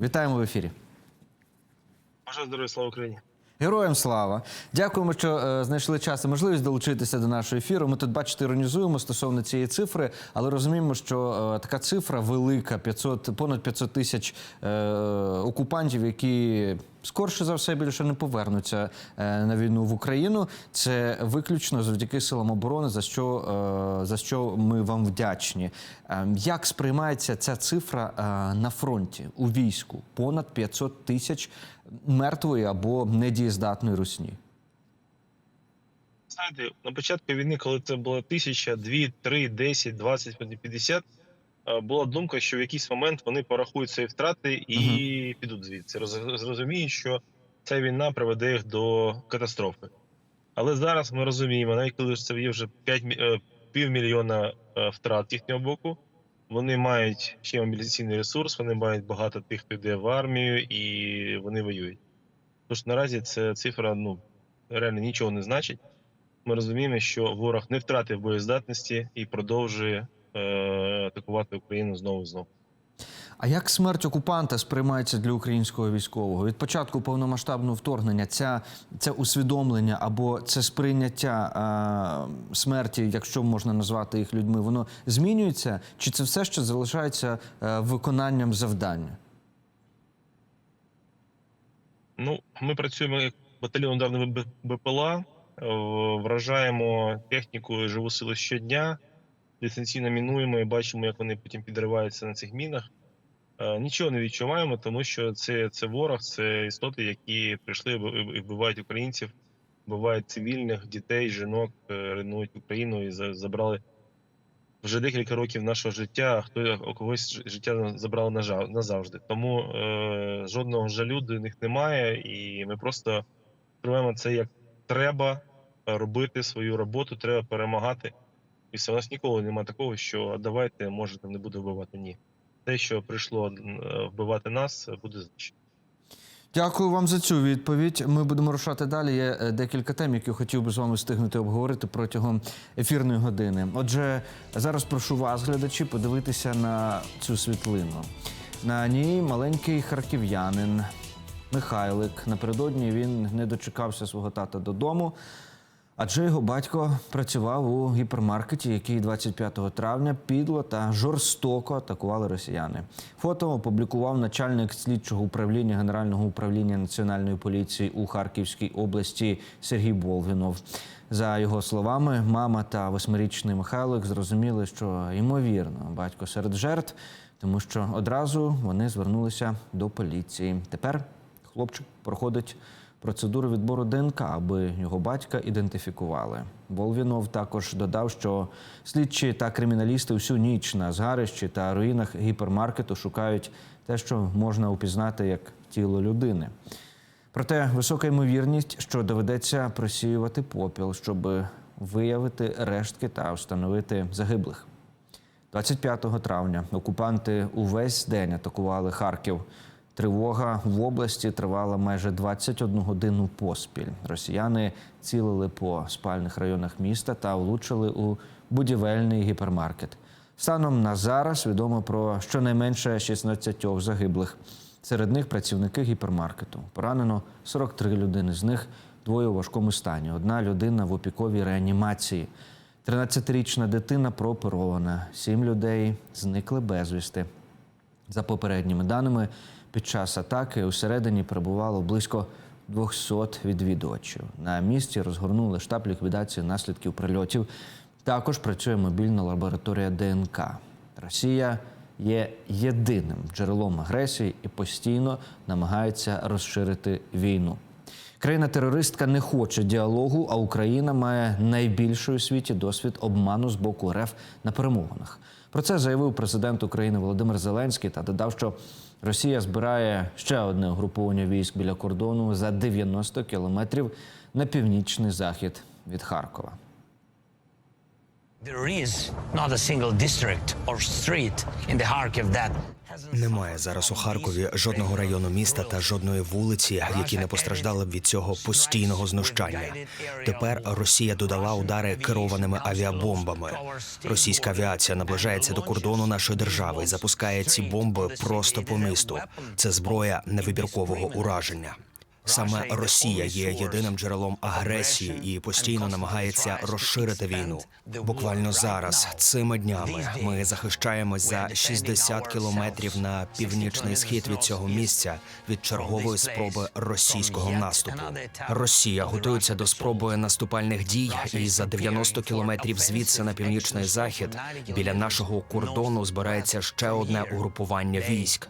Вітаємо в ефірі. Бажаю здоров'я, слава Україні. Героям слава! Дякуємо, що е, знайшли час і можливість долучитися до нашого ефіру. Ми тут, бачите, іронізуємо стосовно цієї цифри, але розуміємо, що е, така цифра велика 500, понад 500 тисяч е, окупантів, які скорше за все більше не повернуться е, на війну в Україну. Це виключно завдяки силам оборони, за що, е, за що ми вам вдячні. Е, як сприймається ця цифра е, на фронті у війську? Понад 500 тисяч мертвої або недієздатної русні. Знаєте, на початку війни, коли це було тисяча, дві, три, десять, двадцять, 50, е, була думка, що в якийсь момент вони порахують свої втрати і підуть звідси. Зрозуміють, що ця війна приведе їх до катастрофи. Але зараз ми розуміємо, навіть коли це є вже 5, півмільйона е, втрат їхнього боку, вони мають ще мобілізаційний ресурс, вони мають багато тих, хто йде в армію, і вони воюють. Тож наразі ця цифра ну, реально нічого не значить. Ми розуміємо, що ворог не втратив боєздатності і продовжує е, атакувати Україну знову і знову. А як смерть окупанта сприймається для українського військового? Від початку повномасштабного вторгнення ця, це усвідомлення або це сприйняття а, смерті, якщо можна назвати їх людьми, воно змінюється? Чи це все ще залишається е, виконанням завдання? Ну, ми працюємо як батальйон ударного БПЛА, е, вражаємо техніку живу силу щодня, дистанційно мінуємо і бачимо, як вони потім підриваються на цих мінах. Е, Нічого не відчуваємо, тому що це, це ворог, це істоти, які прийшли і вбивають українців, вбивають цивільних, дітей, жінок, е, руйнують Україну і за- забрали вже декілька років нашого життя, хто у когось життя забрали назавжди. Тому е, жодного жалю до них немає, і ми просто сприймаємо це як треба робити свою роботу, треба перемагати. І все у нас ніколи немає такого, що давайте, може, не буде вбивати. Ні. Те, що прийшло е, вбивати нас, буде знищено. Дякую вам за цю відповідь. Ми будемо рушати далі. Є е, декілька тем, які хотів би з вами встигнути обговорити протягом ефірної години. Отже, зараз прошу вас, глядачі, подивитися на цю світлину. На ній маленький харків'янин Михайлик. Напередодні він не дочекався свого тата додому. Адже його батько працював у гіпермаркеті, який 25 травня підло та жорстоко атакували росіяни. Фото опублікував начальник слідчого управління Генерального управління національної поліції у Харківській області Сергій Болвінов. За його словами, мама та восьмирічний Михайлик зрозуміли, що ймовірно батько серед жертв, тому що одразу вони звернулися до поліції. Тепер хлопчик проходить процедуру відбору ДНК, аби його батька ідентифікували. Волвінов також додав, що слідчі та криміналісти всю ніч на згарищі та руїнах гіпермаркету шукають те, що можна упізнати як тіло людини. Проте висока ймовірність, що доведеться просіювати попіл, щоб виявити рештки та встановити загиблих. 25 травня окупанти увесь день атакували Харків. Тривога в області тривала майже 21 годину поспіль. Росіяни цілили по спальних районах міста та влучили у будівельний гіпермаркет. Станом на зараз відомо про щонайменше 16 загиблих. Серед них працівники гіпермаркету. Поранено 43 людини. З них двоє у важкому стані. Одна людина в опіковій реанімації. 13-річна дитина прооперована. Сім людей зникли безвісти. За попередніми даними, під час атаки усередині перебувало близько 200 відвідувачів. На місці розгорнули штаб ліквідації наслідків прильотів. Також працює мобільна лабораторія ДНК. Росія є єдиним джерелом агресії і постійно намагається розширити війну. Країна-терористка не хоче діалогу, а Україна має найбільший у світі досвід обману з боку РФ на перемовинах. Про це заявив президент України Володимир Зеленський та додав, що Росія збирає ще одне угруповання військ біля кордону за 90 кілометрів на північний захід від Харкова. Немає зараз у Харкові жодного району міста та жодної вулиці, які не постраждали б від цього постійного знущання. Тепер Росія додала удари керованими авіабомбами. Російська авіація наближається до кордону нашої держави і запускає ці бомби просто по місту. Це зброя невибіркового ураження. Саме Росія є єдиним джерелом агресії і постійно намагається розширити війну. Буквально зараз, цими днями, ми захищаємось за 60 кілометрів на північний схід від цього місця від чергової спроби російського наступу. Росія готується до спроби наступальних дій, і за 90 кілометрів звідси на північний захід біля нашого кордону збирається ще одне угрупування військ.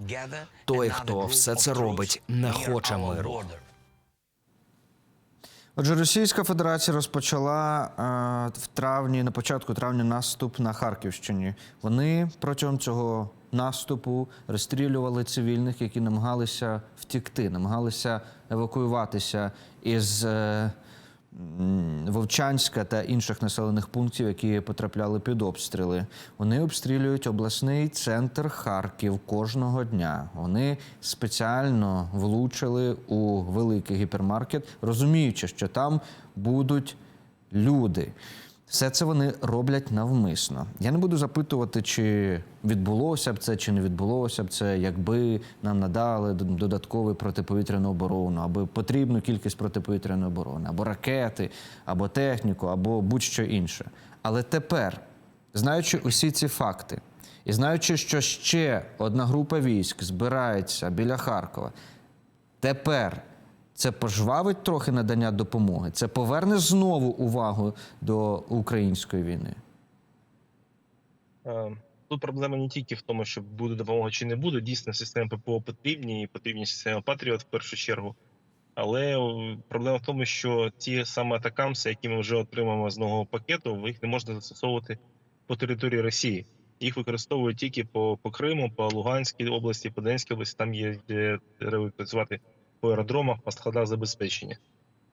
Той, хто все це робить, не хоче миру. Отже, Російська Федерація розпочала е, в травні, на початку травня, наступ на Харківщині. Вони протягом цього наступу розстрілювали цивільних, які намагалися втікти, намагалися евакуюватися із е, Вовчанська та інших населених пунктів, які потрапляли під обстріли. Вони обстрілюють обласний центр Харків кожного дня. Вони спеціально влучили у великий гіпермаркет, розуміючи, що там будуть люди. Все це вони роблять навмисно. Я не буду запитувати, чи відбулося б це, чи не відбулося б це, якби нам надали додаткову протиповітряну оборону, або потрібну кількість протиповітряної оборони, або ракети, або техніку, або будь-що інше. Але тепер, знаючи усі ці факти, і знаючи, що ще одна група військ збирається біля Харкова, тепер це пожвавить трохи надання допомоги. Це поверне знову увагу до української війни. Е, Тут проблема не тільки в тому, що буде допомога чи не буде. Дійсно, системи ППО потрібні і потрібні системи Патріот в першу чергу. Але проблема в тому, що ті саме атакамси, які ми вже отримаємо з нового пакету, їх не можна застосовувати по території Росії. Їх використовують тільки по, по Криму, по Луганській області, по Донецькій області. Там є де працювати по аеродромах, по складах забезпечення.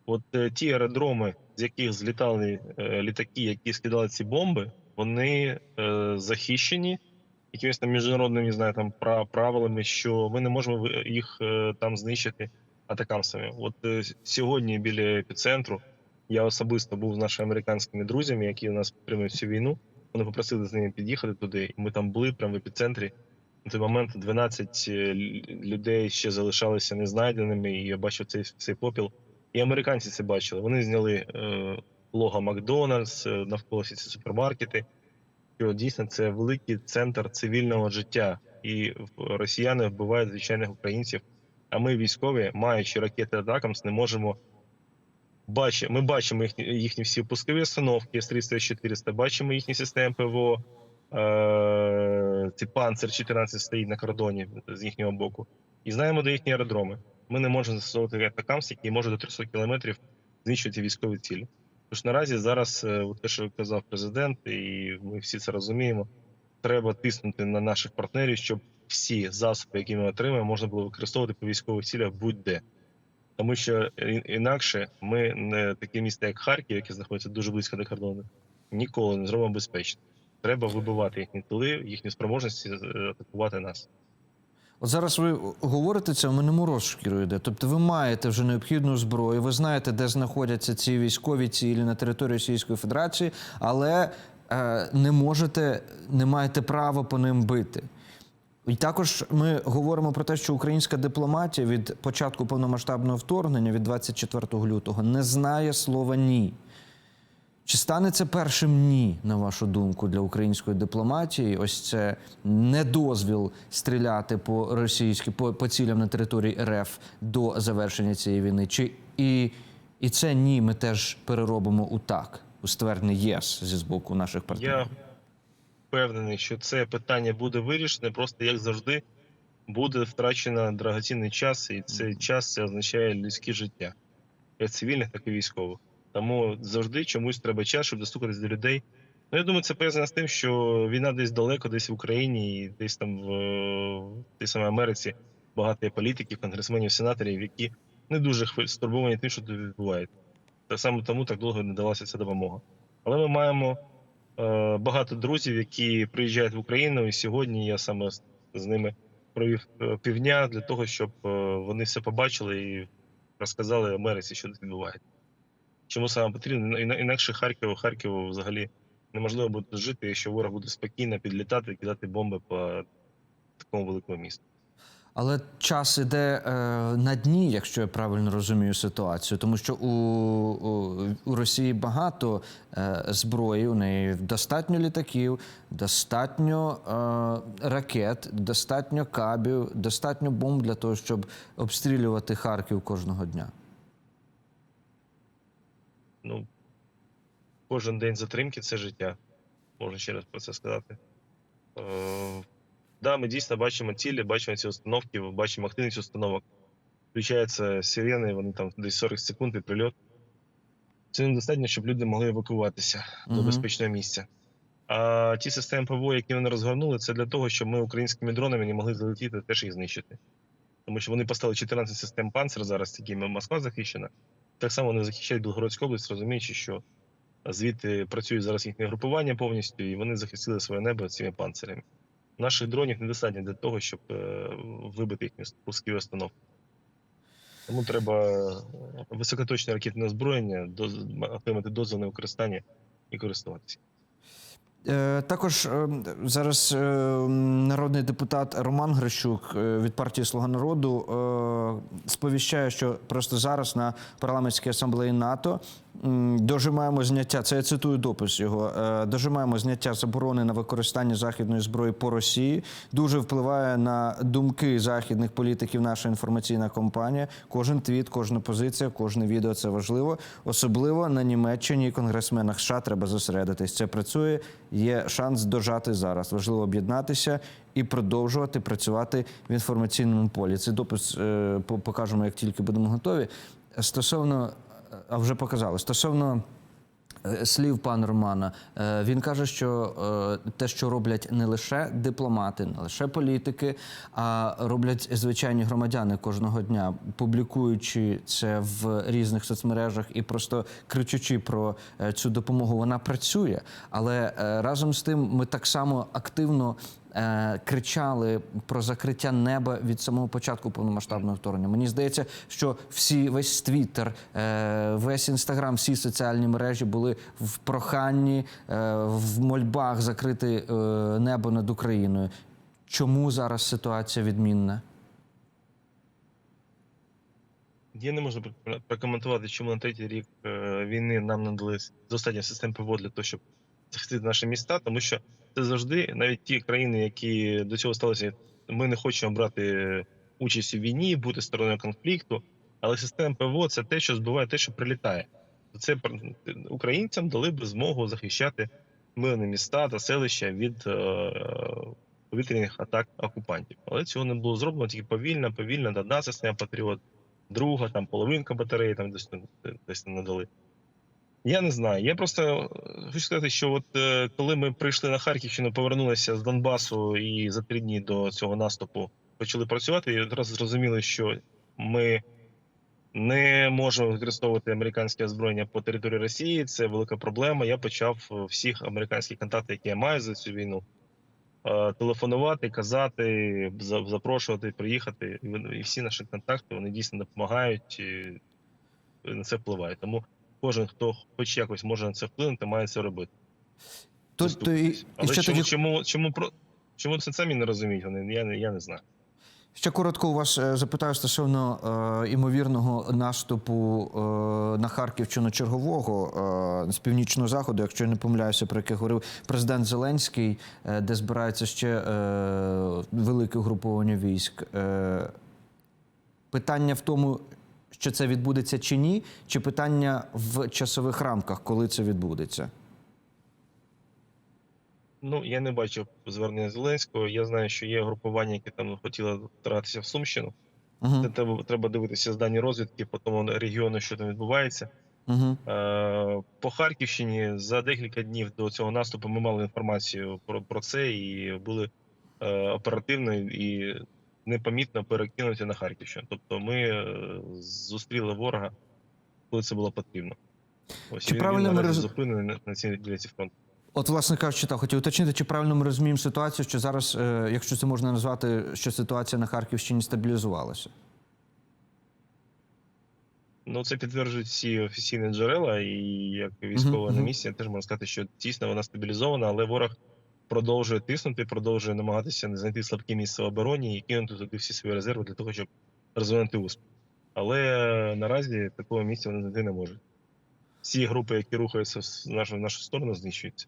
От е, ті аеродроми, з яких злітали е, літаки, які скидали ці бомби, вони е, захищені якимись там міжнародними знаю, там правилами, що ми не можемо їх е, там знищити атакамсами. От е, сьогодні біля епіцентру я особисто був з нашими американськими друзями, які нас підтримують всю війну. Вони попросили з ними під'їхати туди, і ми там були прямо в епіцентрі. На той момент 12 е, людей ще залишалися незнайденими, і я бачив цей, цей попіл. І американці це бачили. Вони зняли е, лого Макдональдс, е, навколо ці супермаркети. Що дійсно це великий центр цивільного життя, і росіяни вбивають звичайних українців. А ми, військові, маючи ракети Атакамс, не можемо бачити. Ми бачимо їхні, їхні всі пускові установки С-300 400 бачимо їхні системи ПВО. Е, ці панцер 14 стоїть на кордоні з їхнього боку. І знаємо, де їхні аеродроми. Ми не можемо застосовувати атакамс, який може до 300 кілометрів знищувати військові цілі. Тож наразі зараз, е, те, що казав президент, і ми всі це розуміємо, треба тиснути на наших партнерів, щоб всі засоби, які ми отримаємо, можна було використовувати по військових цілях будь-де. Тому що інакше ми не таке місто, як Харків, яке знаходиться дуже близько до кордону, ніколи не зробимо безпечно. Треба вибивати їхні тили, їхні спроможності е, атакувати нас. От зараз ви говорите це, в мене мороз йде. Тобто ви маєте вже необхідну зброю, ви знаєте, де знаходяться ці військові цілі на території Російської Федерації, але е, не можете, не маєте права по ним бити. І також ми говоримо про те, що українська дипломатія від початку повномасштабного вторгнення від 24 лютого не знає слова ні. Чи стане це першим ні, на вашу думку, для української дипломатії? Ось це недозвіл стріляти по російськи по, по цілям на території РФ до завершення цієї війни? Чи і, і це ні, ми теж переробимо у так, у ствердне єс зі з боку наших партнерів? Я впевнений, що це питання буде вирішене, просто як завжди буде втрачено драгоцінний час, і цей час це означає людське життя, як цивільних, так і військових. Тому завжди чомусь треба час, щоб достукатись до людей. Ну, я думаю, це пов'язано з тим, що війна десь далеко, десь в Україні, і десь там в, в тій самій Америці багато є політиків, конгресменів, сенаторів, які не дуже стурбовані тим, що тут відбувається. Так само тому так довго не давалася ця допомога. Але ми маємо е, багато друзів, які приїжджають в Україну, і сьогодні я саме з, з ними провів е, півдня для того, щоб е, вони все побачили і розказали Америці, що тут відбувається. Чому саме потрібно? Іна- Інакше Харкову, Харкову взагалі неможливо буде жити, якщо ворог буде спокійно підлітати і кидати бомби по такому великому місту. Але час іде е, на дні, якщо я правильно розумію ситуацію, тому що у, у, у Росії багато е, зброї, у неї достатньо літаків, достатньо е, ракет, достатньо кабів, достатньо бомб для того, щоб обстрілювати Харків кожного дня. Ну, кожен день затримки це життя. Можна ще раз про це сказати. Е, да, ми дійсно бачимо цілі, бачимо ці установки, бачимо активність установок. Включаються сирени, вони там десь 40 секунд і прильот. Це недостатньо, щоб люди могли евакуватися до безпечного місця. А ті системи ПВО, які вони розгорнули, це для того, щоб ми українськими дронами не могли залетіти теж їх знищити. Тому що вони поставили 14 систем панцир зараз, якими Москва захищена. Так само не захищають Білгородську область, розуміючи, що звідти працюють зараз їхнє групування повністю, і вони захистили своє небо цими панцирями. Наших дронів недостатньо для того, щоб е, вибити їхні пускові установки. Тому треба е, високоточне ракетне озброєння, отримати дозвіл на використання і користуватися. Е, Також е, зараз е, народний депутат Роман Грищук від партії Слуга народу сповіщає, що просто зараз на парламентській асамблеї НАТО дожимаємо зняття. Це я цитую допис його. Дожимаємо зняття заборони на використання західної зброї по Росії. Дуже впливає на думки західних політиків наша інформаційна кампанія. Кожен твіт, кожна позиція, кожне відео це важливо. Особливо на Німеччині і конгресменах США треба зосередитись. Це працює. Є шанс дожати зараз. Важливо об'єднатися і продовжувати працювати в інформаційному полі. Цей допис е, по- покажемо, як тільки будемо готові. Стосовно, а вже показали, стосовно. Е, Слів пана Романа, Е, він каже, що е, те, що роблять не лише дипломати, не лише політики, а роблять звичайні громадяни кожного дня, публікуючи це в різних соцмережах і просто кричучи про цю допомогу, вона працює. Але разом з тим ми так само активно е, кричали про закриття неба від самого початку повномасштабного вторгнення. Мені здається, що всі весь Твіттер, е, весь інстаграм, всі соціальні мережі були в проханні, е, в мольбах закрити небо над Україною. Чому зараз ситуація відмінна? Я не можу прокоментувати, чому на третій рік війни нам надали достатньо систем ПВО для того, щоб захистити наші міста, тому що це завжди, навіть ті країни, які до цього сталися, ми не хочемо брати участь у війні, бути стороною конфлікту, але система ПВО це те, що збиває те, що прилітає. Це українцям дали би змогу захищати мирні міста та селища від е, повітряних атак окупантів. Але цього не було зроблено тільки повільно, повільно, одна система Патріот, друга, там половинка батареї там десь, десь надали. Я не знаю. Я просто е, хочу сказати, що от е, коли ми прийшли на Харківщину, повернулися з Донбасу і за три дні до цього наступу почали працювати, і одразу зрозуміли, що ми не можемо використовувати американське озброєння по території Росії. Це велика проблема. Я почав е, всіх американських контактів, які я маю за цю війну, телефонувати, казати, запрошувати, приїхати. І всі наші контакти вони дійсно допомагають і на це впливає. Тому кожен, хто хоч якось може на це вплинути, має це робити. Тут то і, Але ще чому, тоді чому, чому, про, чому це самі не розуміють? Вони я, я не знаю. Ще коротко у вас е, запитаю стосовно е, імовірного наступу е, на Харківщину чергового е, з північного заходу, якщо я не помиляюся, про яке говорив президент Зеленський, е, де збирається ще е, велике угруповання військ. Е, питання в тому, що це відбудеться чи ні, чи питання в часових рамках, коли це відбудеться? Ну, я не бачив звернення Зеленського. Я знаю, що є групування, які там хотіли втратися в Сумщину. Угу, Це треба, треба дивитися з дані розвідки по тому регіону, що там відбувається. угу. Е, По Харківщині за декілька днів до цього наступу ми мали інформацію про, про це і були е, оперативно і непомітно перекинуті на Харківщину. Тобто ми е, зустріли ворога, коли це було потрібно. Ось Чи він, правильно ми роз- зупинений на, цій ділянці фронту. От, власне кажучи, так, хотів уточнити, чи правильно ми розуміємо ситуацію, що зараз, е, якщо це можна назвати, що ситуація на Харківщині стабілізувалася? Ну, це підтверджують всі офіційні джерела, і як військова Мгм, на місці, я теж можу сказати, що дійсно вона стабілізована, але ворог продовжує тиснути, продовжує намагатися не знайти слабкі місця в обороні і кинути туди всі свої резерви для того, щоб розвинути успіх. Але наразі такого місця вони знайти не можуть. Всі групи, які рухаються в нашу, в нашу сторону, знищуються.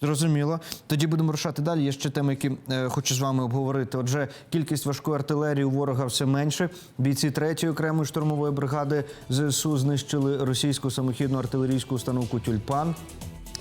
Зрозуміло. Тоді будемо рушати далі. Є ще теми, які е, хочу з вами обговорити. Отже, кількість важкої артилерії у ворога все менше. Бійці 3-ї окремої штурмової бригади ЗСУ знищили російську самохідну артилерійську установку Тюльпан.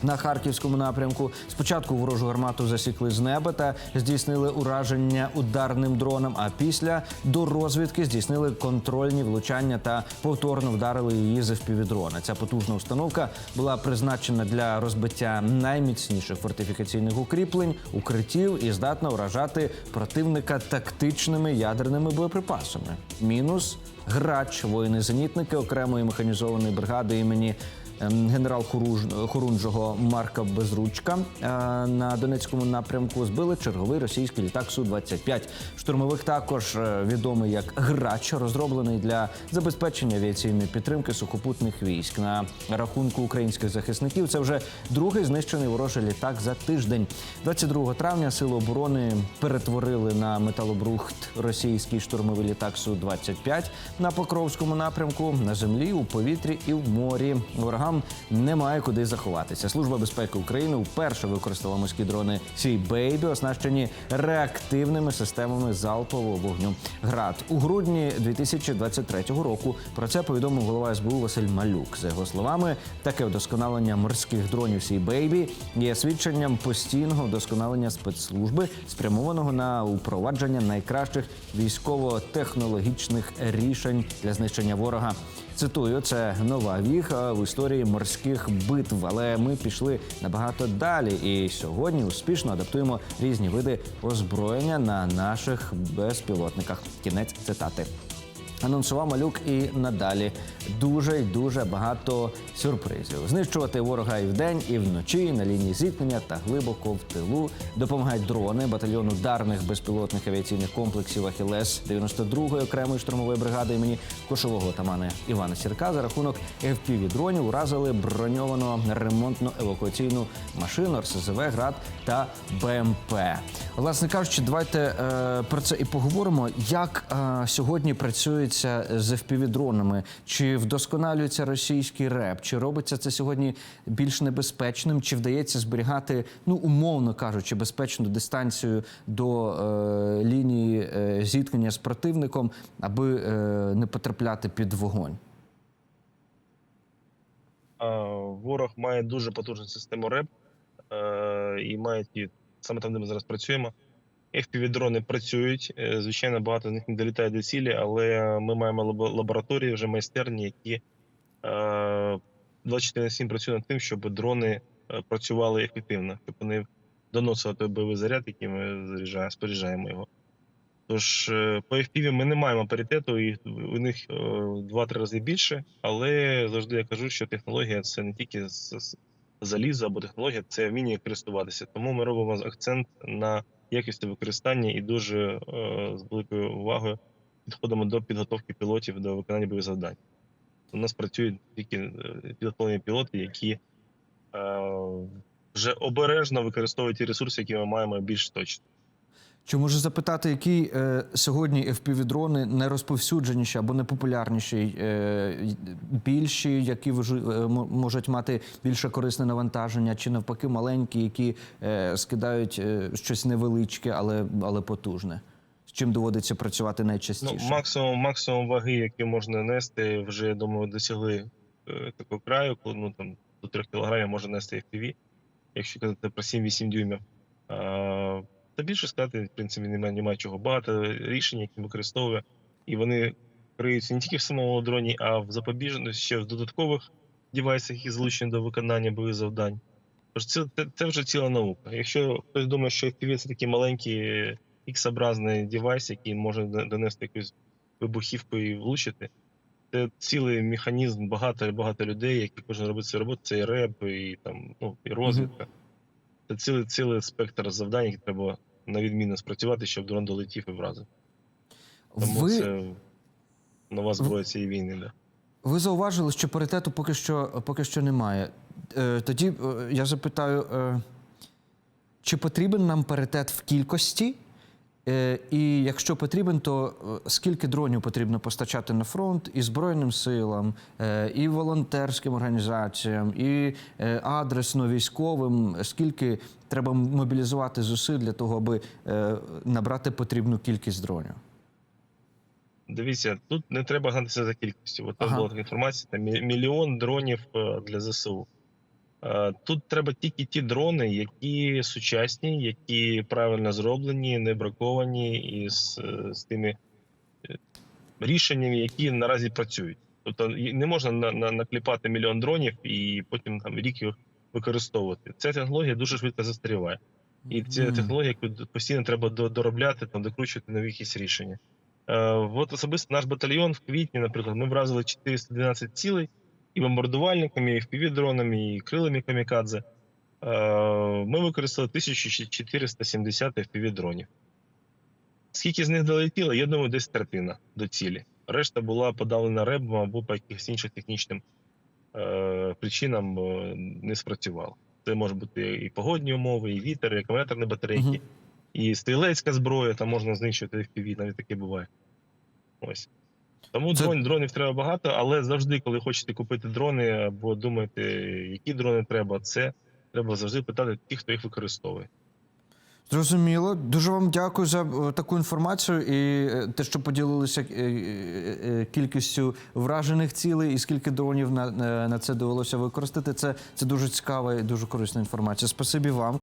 На харківському напрямку спочатку ворожу гармату засікли з неба та здійснили ураження ударним дроном. А після до розвідки здійснили контрольні влучання та повторно вдарили її з FPV-дрона. Ця потужна установка була призначена для розбиття найміцніших фортифікаційних укріплень, укриттів і здатна вражати противника тактичними ядерними боєприпасами. Мінус грач, воїни-зенітники окремої механізованої бригади імені генерал Хуруж- Хорунжого Марка Безручка е, на Донецькому напрямку збили черговий російський літак Су-25. Штурмовик також е, відомий як грач, розроблений для забезпечення авіаційної підтримки сухопутних військ. На рахунку українських захисників це вже другий знищений ворожий літак за тиждень. 22 травня сили оборони перетворили на металобрухт російський штурмовий літак Су-25 на Покровському напрямку на землі, у повітрі і в морі. Ворогам немає куди заховатися. Служба безпеки України вперше використала морські дрони Sea Baby, оснащені реактивними системами залпового вогню. Град у грудні 2023 року. Про це повідомив голова СБУ Василь Малюк. За його словами, таке вдосконалення морських дронів Sea Baby є свідченням постійного вдосконалення спецслужби, спрямованого на упровадження найкращих військово-технологічних рішень для знищення ворога. Цитую, це нова віха в історії морських битв. Але ми пішли набагато далі, і сьогодні успішно адаптуємо різні види озброєння на наших безпілотниках. Кінець цитати. Анонсував малюк і надалі дуже й дуже багато сюрпризів. Знищувати ворога і вдень, і вночі на лінії зіткнення та глибоко в тилу допомагають дрони батальйону ударних безпілотних авіаційних комплексів Ахілес 92-ї окремої штурмової бригади імені кошового тамана Івана Сірка за рахунок fpv дронів уразили броньовану ремонтно-евакуаційну машину РСЗВ ГРАД та БМП. Власне кажучи, давайте е, про це і поговоримо. Як е, сьогодні працюється з FPV-дронами? Чи вдосконалюється російський РЕП? Чи робиться це сьогодні більш небезпечним? Чи вдається зберігати, ну умовно кажучи, безпечну дистанцію до е, лінії е, зіткнення з противником, аби е, не потрапляти під вогонь? Ворог має дуже потужну систему РЕП е, і має ті, саме там, де ми зараз працюємо. FPV-дрони працюють. е, Звичайно, багато з них не долітає до цілі, але ми маємо лабораторії, вже майстерні, які е, 24 на 7 працюють над тим, щоб дрони е, працювали ефективно, щоб вони доносили той бойовий заряд, який ми споряджаємо його. Тож е, по FPV ми не маємо паритету, і у них е, в 2-3 рази більше, але завжди я кажу, що технологія це не тільки залізо або технологія, це вміння користуватися. Тому ми робимо акцент на якості використання і дуже е, з великою увагою підходимо до підготовки пілотів до виконання бойових завдань. У нас працюють тільки е, підготовлені пілоти, які е, вже обережно використовують ті ресурси, які ми маємо більш точно. Чи можу запитати, які е, сьогодні FPV-дрони найрозповсюдженіші або найпопулярніші, е, більші, які вижу- е, можуть мати більше корисне навантаження, чи навпаки маленькі, які е, скидають е, щось невеличке, але, але потужне? З чим доводиться працювати найчастіше? Ну, максимум, максимум ваги, які можна нести, вже я думаю, досягли е, такого краю, коли ну там до 3 кг може нести FPV, якщо казати про 7-8 дюймів. А, та більше сказати, в принципі, немає, немає чого. Багато рішень, які використовує, і вони криються не тільки в самому дроні, а в запобіжних ще в додаткових девайсах, які залучені до виконання бойових завдань. Тож це, це, вже ціла наука. Якщо хтось думає, що FPV це такий маленький X-образний девайс, який може донести якусь вибухівку і влучити. Це цілий механізм, багато багато людей, які кожен робить свою роботу. Це і реп, і там ну і розвідка. Це цілий, цілий спектр завдань, які треба на відміну спрацювати, щоб дрон долетів і вразив. Тому Ви, це нова зброя цієї війни. Да. ви зауважили, що паритету поки що, поки що немає. Е, Тоді е, я запитаю, е, чи потрібен нам паритет в кількості? Е, І якщо потрібен, то е, скільки дронів потрібно постачати на фронт і Збройним силам, е, і волонтерським організаціям, і адресно військовим? Скільки треба мобілізувати зусиль для того, аби набрати потрібну кількість дронів? Дивіться, тут не треба гнатися за кількістю. От Ага. була така інформація, там мільйон дронів для ЗСУ. Е, Тут треба тільки ті дрони, які сучасні, які правильно зроблені, не браковані і з, е, з тими е, рішеннями, які наразі працюють. Тобто не можна на, на, накліпати мільйон дронів і потім там рік їх використовувати. Ця технологія дуже швидко застаріває. І ця технологія яку постійно треба доробляти, там, докручувати нові якісь рішення. Е, от особисто наш батальйон в квітні, наприклад, ми вразили 412 цілей і бомбардувальниками, і впівдронами, і крилами камікадзе. Е, ми використали 1470 впівдронів. Скільки з них долетіло, я думаю, десь третина до цілі. Решта була подалена ребом або по якихось інших технічним е, причинам е, не спрацювало. Це може бути і погодні умови, і вітер, і акумуляторні батарейки, Мгм. і стрілецька зброя, там можна знищувати FPV, навіть таке буває. Ось. Тому Це- дрон, дронів треба багато, але завжди, коли хочете купити дрони або думаєте, які дрони треба, це треба завжди питати тих, хто їх використовує. Зрозуміло. Дуже вам дякую за е, таку інформацію і е, те, що поділилися е, кількістю вражених цілей і скільки дронів на на це довелося використати. Це, це дуже цікава і дуже корисна інформація. Спасибі вам.